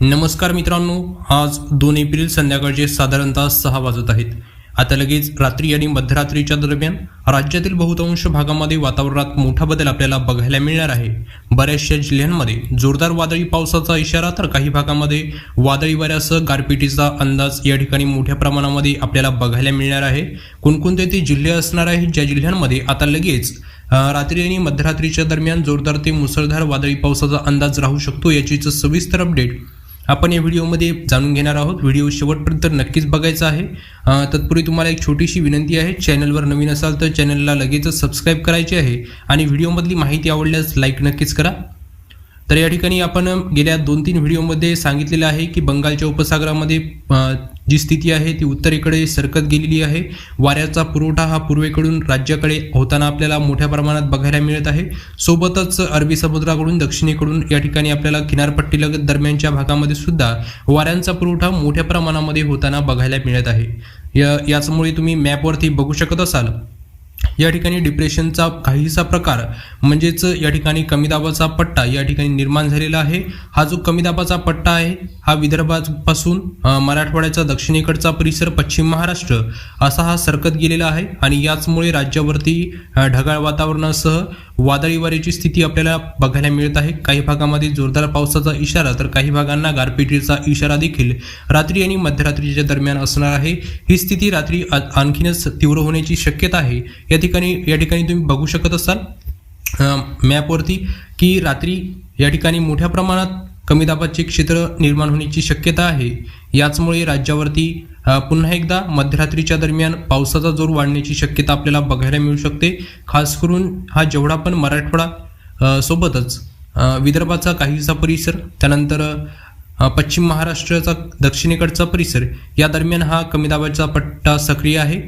नमस्कार मित्रांनो आज दोन एप्रिल संध्याकाळचे साधारणतः सहा वाजत आहेत. आता लगेच रात्री आणि मध्यरात्रीच्या दरम्यान राज्यातील बहुतांश भागामध्ये वातावरणात मोठा बदल आपल्याला बघायला मिळणार आहे. बऱ्याचशा जिल्ह्यांमध्ये जोरदार वादळी पावसाचा इशारा तर काही भागामध्ये वादळी वाऱ्यासह गारपिटीचा अंदाज या ठिकाणी मोठ्या प्रमाणामध्ये आपल्याला बघायला मिळणार आहे. कोणकोणते ते जिल्हे असणार आहेत ज्या जिल्ह्यांमध्ये आता लगेच रात्री आणि मध्यरात्रीच्या दरम्यान जोरदार ते मुसळधार वादळी पावसाचा अंदाज राहू शकतो याचीच सविस्तर अपडेट आपण या व्हिडिओमध्ये जाणून घेणार आहोत. व्हिडिओ शेवटपर्यंत नक्कीच बघायचा आहे. तत्पूर्वी तुम्हाला एक छोटीशी विनंती आहे. चॅनलवर नवीन असाल तर चॅनलला लगेचच सबस्क्राईब करायचे आहे आणि व्हिडिओमधली माहिती आवडल्यास लाईक नक्कीच करा. तर या ठिकाणी आपण गेल्या दोन तीन व्हिडिओमध्ये सांगितलेलं आहे की बंगालच्या उपसागरामध्ये जी स्थिती आहे ती उत्तरेकडे सरकत गेलेली आहे. वाऱ्याचा पुरवठा हा पूर्वेकडून राज्याकडे होताना आपल्याला मोठ्या प्रमाणात बघायला मिळत आहे. सोबतच अरबी समुद्राकडून दक्षिणेकडून या ठिकाणी आपल्याला किनारपट्टीलगत दरम्यानच्या भागामध्ये सुद्धा वाऱ्यांचा पुरवठा मोठ्या प्रमाणामध्ये होताना बघायला मिळत आहे. या याचमुळे तुम्ही मॅपवरती बघू शकत असाल. या ठिकाणी डिप्रेशनचा काहीसा प्रकार म्हणजेच या ठिकाणी कमी दाबाचा पट्टा या ठिकाणी निर्माण झालेला आहे. हा जो कमी दाबाचा पट्टा आहे हा विदर्भापासून मराठवाड्याचा दक्षिणेकडचा परिसर पश्चिम महाराष्ट्र असा हा सरकत गेलेला आहे आणि याचमुळे राज्यावरती ढगाळ वातावरणासह वादळी वाऱ्याची स्थिती आपल्याला बघायला मिळत आहे. काही भागामध्ये जोरदार पावसाचा इशारा तर काही भागांना गारपिटीचा इशारा देखील रात्री आणि मध्यरात्रीच्या दरम्यान असणार आहे. ही स्थिती रात्री आ- आणखीनच तीव्र होण्याची शक्यता आहे. या ठिकाणी या ठिकाणी तुम्ही बघू शकत असाल मॅपवरती की रात्री या ठिकाणी मोठ्या प्रमाणात कमी दाबाचे क्षेत्र निर्माण होण्याची शक्यता आहे. याचमुळे राज्यावरती पुन्हा एकदा मध्यरात्रीच्या दरम्यान पावसाचा जोर वाढण्याची शक्यता आपल्याला बघायला मिळू शकते. खास करून हा जेवढा पण मराठवाडा सोबतच विदर्भाचा काहीसा परिसर त्यानंतर पश्चिम महाराष्ट्राचा दक्षिणेकडचा परिसर या दरम्यान हा कमी दाबाचा पट्टा सक्रिय आहे.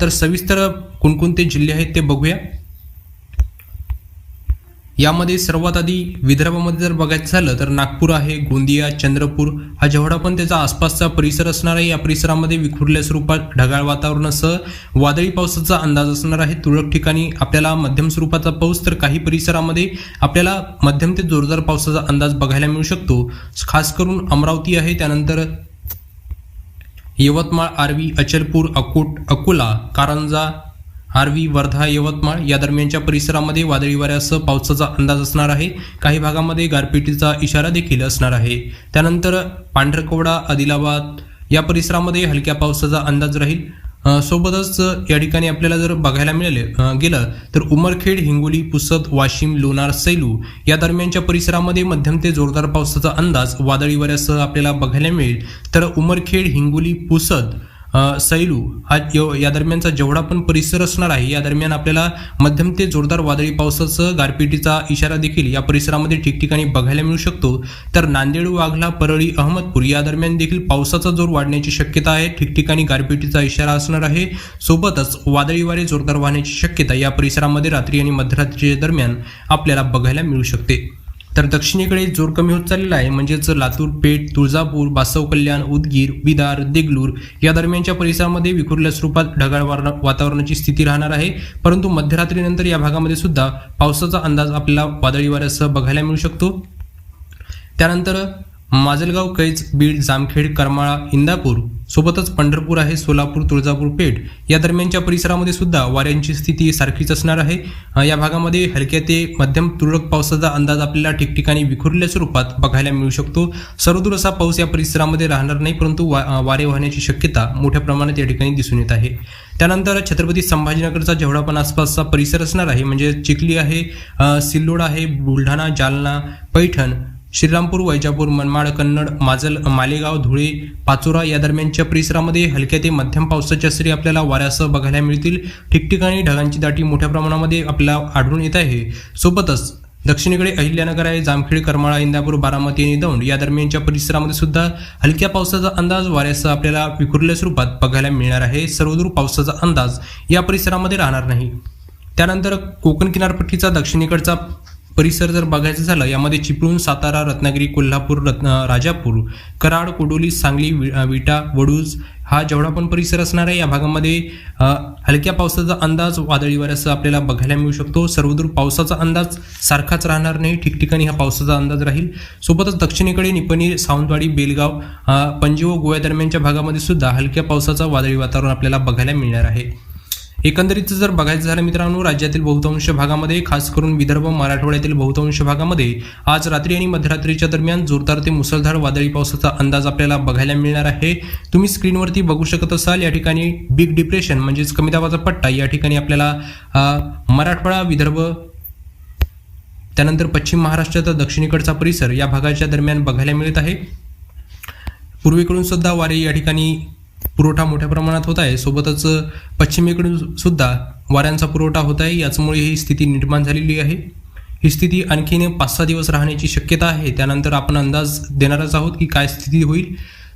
तर सविस्तर कोणकोणते जिल्हे आहेत ते बघूया. यामध्ये सर्वात आधी विदर्भामध्ये जर बघायचं झालं तर नागपूर आहे गोंदिया चंद्रपूर हा जेवढा पण त्याचा आसपासचा परिसर असणार आहे या परिसरामध्ये विखुरल्या स्वरूपात ढगाळ वातावरणासह वादळी पावसाचा अंदाज असणार आहे. तुरळक ठिकाणी आपल्याला मध्यम स्वरूपाचा पाऊस तर काही परिसरामध्ये आपल्याला मध्यम ते जोरदार पावसाचा अंदाज बघायला मिळू शकतो. खास करून अमरावती आहे त्यानंतर यवतमाळ आर्वी अचलपूर अकोट अकोला कारंजा आर्वी वर्धा यवतमाळ या दरम्यानच्या परिसरामध्ये वादळी वाऱ्यासह पावसाचा अंदाज असणार आहे. काही भागामध्ये गारपिटीचा इशारा देखील असणार आहे. त्यानंतर पांढरकवडा आदिलाबाद या परिसरामध्ये हलक्या पावसाचा अंदाज राहील. सोबतच या ठिकाणी आपल्याला जर बघायला मिळाले गेलं तर उमरखेड हिंगोली पुसद वाशिम लोणार सैलू या दरम्यानच्या परिसरामध्ये मध्यम ते जोरदार पावसाचा अंदाज वादळी वाऱ्यासह आपल्याला बघायला मिळेल. तर उमरखेड हिंगोली पुसद सैलू हा यो- या दरम्यानचा जेवढा पण परिसर असणार आहे या दरम्यान आपल्याला मध्यम ते जोरदार वादळी पावसाचं गारपिटीचा इशारा देखील या परिसरामध्ये ठिकठिकाणी बघायला मिळू शकतो. तर नांदेड वाघला परळी अहमदपूर या दरम्यान देखील पावसाचा जोर वाढण्याची शक्यता आहे ठिकठिकाणी गारपिटीचा इशारा असणार आहे. सोबतच वादळी वारे जोरदार वाहण्याची शक्यता या परिसरामध्ये रात्री आणि मध्यरात्रीच्या दरम्यान आपल्याला बघायला मिळू शकते. तर दक्षिणेकडे जोर कमी होत चाललेला आहे. म्हणजेच लातूर पेठ तुळजापूर बासव कल्याण उदगीर विदार देगलूर या दरम्यानच्या परिसरामध्ये विखुरल्या स्वरूपात ढगाळ वातावरणाची स्थिती राहणार आहे. परंतु मध्यरात्रीनंतर या भागामध्ये सुद्धा पावसाचा अंदाज आपल्याला वादळी वाऱ्यासह बघायला मिळू शकतो. त्यानंतर माजलगाव कैच बीड जामखेड करमाळा इंदापूर सोबतच पंढरपूर आहे सोलापूर तुळजापूर पेठ. या दरम्यानच्या परिसरामध्ये सुद्धा वाऱ्यांची स्थिती सारखीच असणार आहे. या भागामध्ये हलक्या ते मध्यम तुरळक पावसाचा अंदाज आपल्याला ठिकठिकाणी विखुरल्या स्वरूपात बघायला मिळू शकतो. सर्वदूर असा पाऊस या परिसरामध्ये राहणार नाही परंतु वा वारे वाहण्याची शक्यता मोठ्या प्रमाणात या ठिकाणी दिसून येत आहे. त्यानंतर छत्रपती संभाजीनगरचा जेवढा पण आसपासचा परिसर असणार आहे म्हणजे चिखली आहे सिल्लोड आहे बुलढाणा जालना पैठण श्रीरामपूर वैजापूर मनमाड कन्नड माजल मालेगाव धुळे पाचोरा या दरम्यानच्या परिसरामध्ये हलक्या ते मध्यम पावसाच्या सरी आपल्याला वाऱ्यासह बघायला मिळतील. ठिकठिकाणी ढगांची दाटी मोठ्या प्रमाणामध्ये आपल्याला आढळून येत आहे. सोबतच दक्षिणेकडे अहिल्यानगर आहे जामखेड करमाळा इंदापूर बारामती आणि दौंड या दरम्यानच्या परिसरामध्ये सुद्धा हलक्या पावसाचा अंदाज वाऱ्यासह आपल्याला विखुरल्या स्वरूपात बघायला मिळणार आहे. सर्वदूर पावसाचा अंदाज या परिसरामध्ये राहणार नाही. त्यानंतर कोकण किनारपट्टीचा दक्षिणेकडचा परिसर जर बघायचं झालं यामध्ये चिपळूण सातारा रत्नागिरी कोल्हापूर रत्न राजापूर कराड कोडोली सांगली वि- विटा वडूज हा जेवढा पण परिसर असणार आहे या भागामध्ये हलक्या पावसाचा अंदाज वादळी वाऱ्याचा आपल्याला बघायला मिळू शकतो. सर्वदूर पावसाचा अंदाज सारखाच राहणार नाही. ठिकठिकाणी हा पावसाचा अंदाज राहील. सोबतच दक्षिणेकडे निपणी सावंतवाडी बेलगाव पणजी व गोव्या दरम्यानच्या भागामध्ये सुद्धा हलक्या पावसाचा वादळी वातावरण आपल्याला बघायला मिळणार आहे. एकंदरीत जर बघायचं झालं मित्रांनो राज्यातील बहुतांश भागामध्ये खास करून विदर्भ मराठवाड्यातील बहुतांश भागामध्ये आज रात्री आणि मध्यरात्रीच्या दरम्यान जोरदार ते मुसळधार वादळी पावसाचा अंदाज आपल्याला बघायला मिळणार आहे. तुम्ही स्क्रीनवरती बघू शकत असाल या ठिकाणी बिग डिप्रेशन म्हणजेच कमी दाबाचा पट्टा या ठिकाणी आपल्याला मराठवाडा विदर्भ त्यानंतर पश्चिम महाराष्ट्राचा दक्षिणेकडचा परिसर या भागाच्या दरम्यान बघायला मिळत आहे. पूर्वेकडून सुद्धा वारे या ठिकाणी पुरवठा मोठ्या प्रमाणात होत आहे. सोबतच पश्चिमेकडून सुद्धा वाऱ्यांचा पुरवठा होत आहे. याचमुळे ही स्थिती निर्माण झालेली आहे. ही स्थिती आणखीन पाच सहा दिवस राहण्याची शक्यता आहे. त्यानंतर आपण अंदाज देणारच आहोत की काय स्थिती होईल.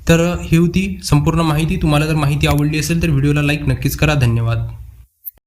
तर ही होती संपूर्ण माहिती. तुम्हाला जर माहिती आवडली असेल तर व्हिडिओला लाईक नक्कीच करा. धन्यवाद.